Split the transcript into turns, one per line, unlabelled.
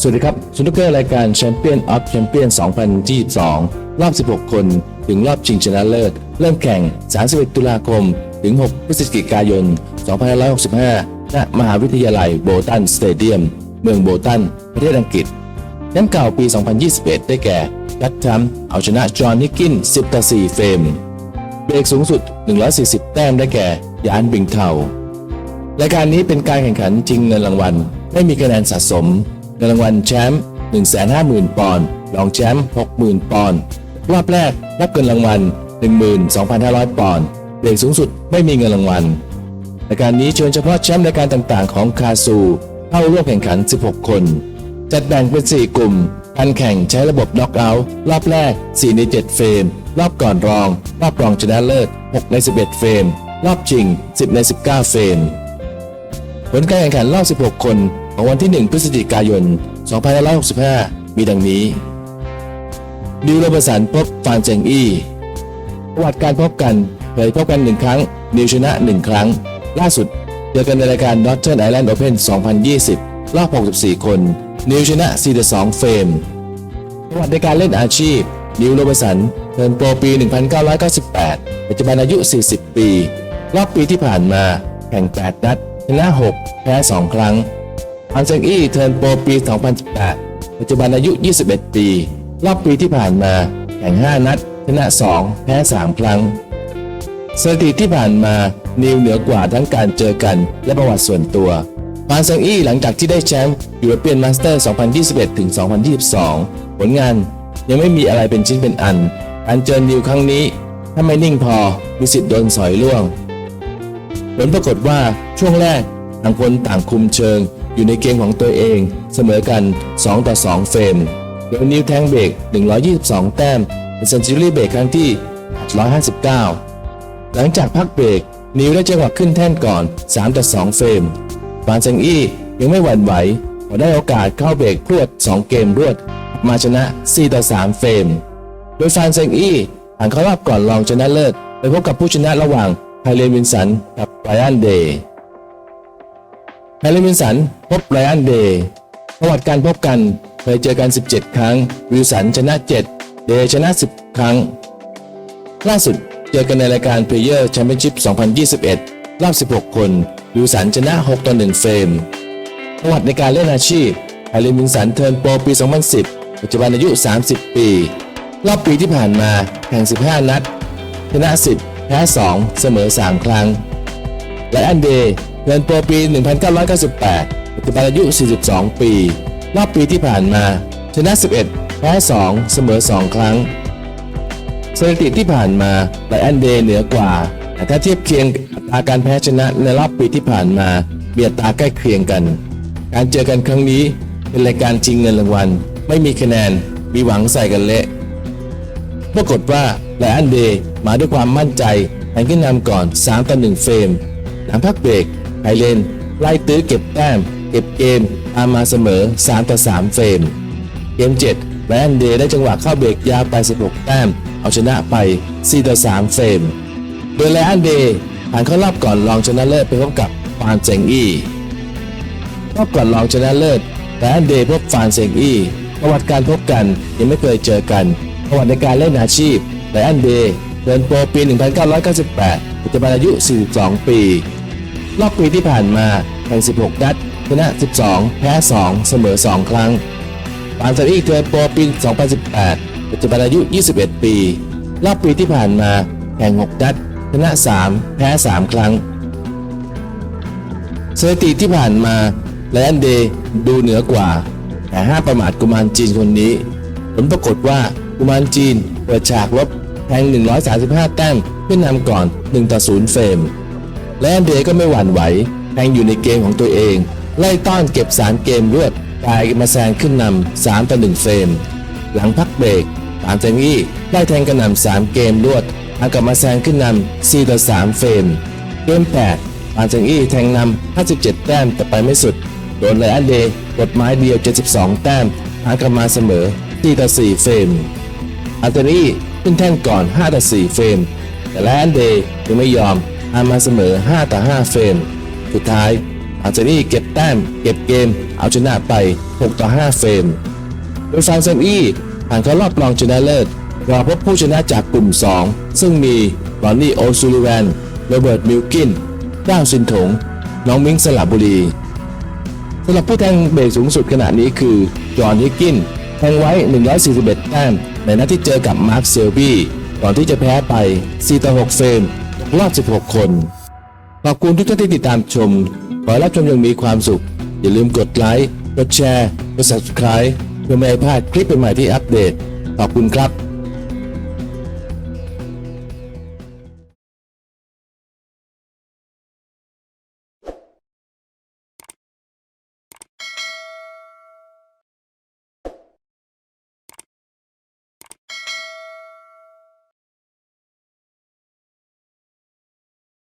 สวัสดีครับสนุกเกอร์รายการแชมเปี้ยนออฟแชมเปี้ยน2022 รอบ 16 คน ถึงรอบชิงชนะเลิศ เริ่มแข่ง 31 ตุลาคม ถึง 6 พฤศจิกายน 2565 ณ มหาวิทยาลัยโบตันสเตเดียม เมืองโบตัน ประเทศอังกฤษแชมป์เก่าปี 2021 ได้แก่กัตทัมเอาชนะจอห์นนิกกิน 10 ต่อ 4 เฟรม เบรกสูงสุด 140 แต้มได้แก่ ยานบิงเทารายการนี้เป็นการแข่งขันจริงเงินรางวัล ไม่มีคะแนนสะสม เงินรางวัลแชมป์150,000 ปอนด์รองแชมป์60,000 ปอนด์รอบแรกรับเงินรางวัล 12,500 ปอนด์เบรกสูงสุดไม่มีเงินรางวัลรายการนี้เชิญเฉพาะแชมป์รายการต่างๆ ของคาซูเข้าร่วมแข่งขัน 16 คน จัดแบ่งเป็น 4 กลุ่มการแข่งใช้ระบบน็อกเอาท์รอบแรก 4 ใน 7 เฟรม รอบก่อนรอง รอบรองชนะเลิศ 6 ใน 11 เฟรม รอบชิง 10 ใน 19 เฟรม ผลการแข่งขันรอบ 16 คน ของวันที่ 1 พฤศจิกายน 2565 มีดังนี้ ดิวโรเบร์สันพบฟานเจงอี้ประวัติการพบกันเคยพบกันหนึ่งครั้งนิวชนะ 1 ครั้ง ล่าสุดเจอกันในรายการ Northern Ireland Open 2020 รอบ 64 คน นิวชนะ 4-2 เฟรมประวัติในการเล่นอาชีพ นิวโรเบร์สันเทิร์นโปรปี 1998 ปัจจุบันอายุ 40 ปี รอบปีที่ผ่านมา แข่ง 8 นัด ชนะ 6 แพ้ 2 ครั้ง อันเซงอี้เทิร์นโปรปี 2018 ปัจจุบันอายุ 21 ปี รอบปีที่ผ่านมาแข่ง 5 นัด ชนะ 2 แพ้ 3 ครั้ง สถิติที่ผ่านมานิวเหนือกว่าทั้งการเจอกันและประวัติส่วนตัวฟานเซงอี้หลังจากที่ได้แชมป์ยูโรเปียนมาสเตอร์ 2021 ถึง 2022 ผลงานยังไม่มีอะไรเป็นชิ้นเป็นอัน การเจอนิวครั้งนี้ ถ้าไม่นิ่งพอมีสิทธิ์โดนสอยล่วง ผลปรากฏว่าช่วงแรกต่างคนต่างคุมเชิง อยู่ในเกมของตัวเองเสมอกัน 2 ต่อ 2 เฟรม โดยนิวแทงเบรก122 แต้มเป็นเซนจูรี่เบรกครั้งที่ 159 หลังจากพักเบรกนิวได้จังหวะขึ้นแท่นก่อน 3 ต่อ 2 เฟรมฟานเซงอี้ยังไม่หวั่นไหวพอได้โอกาสเข้าเบรกพรวด 2 เกมรวด มาชนะ 4 ต่อ 3 เฟรม โดยฟานเซงอี้ผ่านเข้ารอบก่อนรองชนะเลิศไปพบกับผู้ชนะระหว่างไฮเลนวินสันกับไบรอันเดย์ ไฮเลนวินสันพบไบรอันเดย์ประวัติการพบกันเคยเจอกัน 17 ครั้ง วิลสันชนะ 7 เดย์ชนะ 10 ครั้ง ล่าสุดเจอกันในรายการ Player Championship 2021 รอบ 16 คน วิลสันชนะ 6 ต่อ 1 เฟรม ประวัติในการเล่นอาชีพไฮเลนวินสันเทิร์นโปรปี 2010 ปัจจุบันอายุ 30 ปี รอบปีที่ผ่านมาแข่ง 15 นัด ชนะ 10 แพ้ 2 เสมอ 3 ครั้ง และอันเดย์ เทิร์นโปรปี 1998 ปัจจุบันอายุ 42 ปี รอบปีที่ผ่านมา ชนะ 11 แพ้ 2 เสมอ 2 ครั้ง สถิติที่ผ่านมาไลอันเดย์เหนือกว่า แต่ถ้าเทียบเคียงอัตราการแพ้ชนะในรอบปีที่ผ่านมามีอัตาใกล้เคียงกัน การเจอกันครั้งนี้เป็นรายการชิงเงินรางวัล ไม่มีคะแนน มีหวังใส่กันเละ ปรากฏว่าไลอันเดย์มาด้วยความมั่นใจแข่งขึ้นนำก่อน 3 ต่อ 1 เฟรมหลังพักเบรก ไฮเลนไล่ตื้อเก็บแต้ม เก็บเกมตามมาเสมอ 3 ต่อ 3 เฟรม เกม7ไลอันเดย์ได้จังหวะเข้าเบรกยาวไป 16 แต้ม เอาชนะไป 4 ต่อ 3 เฟรม โดยไลอันเดย์ผ่านเข้ารอบก่อนรองชนะเลิศไปพบกับฟานเซงอี้รอบก่อนรองชนะเลิศไลอันเดย์พบฟานเซงอี้ประวัติการพบกันยังไม่เคยเจอกัน ประวัติในการเล่นอาชีพไลอันเดย์เดินโปรปี 1998 ปัจจุบันอายุ 42 ปี รอบปีที่ผ่านมาแข่ง 16 นัดชนะ 12 แพ้ 2 เสมอ 2 ครั้งปานซาอีเทิร์นโปรปี 2018 ปัจจุบันอายุ 21 ปี รอบปีที่ผ่านมาแข่ง 6 นัดชนะ 3 แพ้ 3 ครั้งสถิติที่ผ่านมาไลอันเดย์ดูเหนือกว่า แต่ห้าประมาทกุมารจีนคนนี้ ผลปรากฏว่ากุมารจีนเปิดฉากลบแทง 135 แต้มขึ้นนำก่อน 1 ต่อ 0 เฟรม และอันเดย์ก็ไม่หวั่นไหวแทงอยู่ในเกมของตัวเอง ไล่ต้อนเก็บ3เกมรวดกลายมาแซงขึ้นนำ3ต่อ1เฟรม หลังพักเบรกปานเซงอี้ได้แทงกระหน่ำ3เกมรวดทางกลับมาแซงขึ้นนำ4ต่อ3เฟรม เกม8ปานเซงอี้แทงนำ57แต้มแต่ไปไม่สุด โดนไลอันเดย์กดไม้เดียว72แต้มทางกลับมาเสมอ4ต่อ4เฟรมอันโตนีขึ้นแท่นก่อน5ต่อ4เฟรม แต่ไลอันเดย์ยังไม่ยอมามมาเสมอ 5 ต่อ 5 เฟรม สุดท้ายอันโตนีเก็บแต้ม เก็บเกม เอาชนะไป 6 ต่อ 5 เฟรม โดยฟางเซมอี้ผ่านเข้ารอบรองชนะเลิศรอพบผู้ชนะจากกลุ่ม 2 ซึ่งมีรอนนี่โอซูลิแวนโรเบิร์ตมิลกินก้าวซินถง น้องมิงสลับบุรีสำหรับผู้แทงเบรกสูงสุดขณะนี้คือ จอห์นฮิกกินแทงไว้ 141 แต้ม ในนัดที่เจอกับมาร์คเซลบี้ก่อนที่จะแพ้ไป 4 ต่อ 6 เฟรม รอบ 16 คน ขอบคุณทุกท่านที่ติดตามชม ขอให้รับชมยังมีความสุข อย่าลืมกดไลค์ กดแชร์ กด subscribe เพื่อไม่ให้พลาดคลิปใหม่ที่อัปเดต ขอบคุณครับ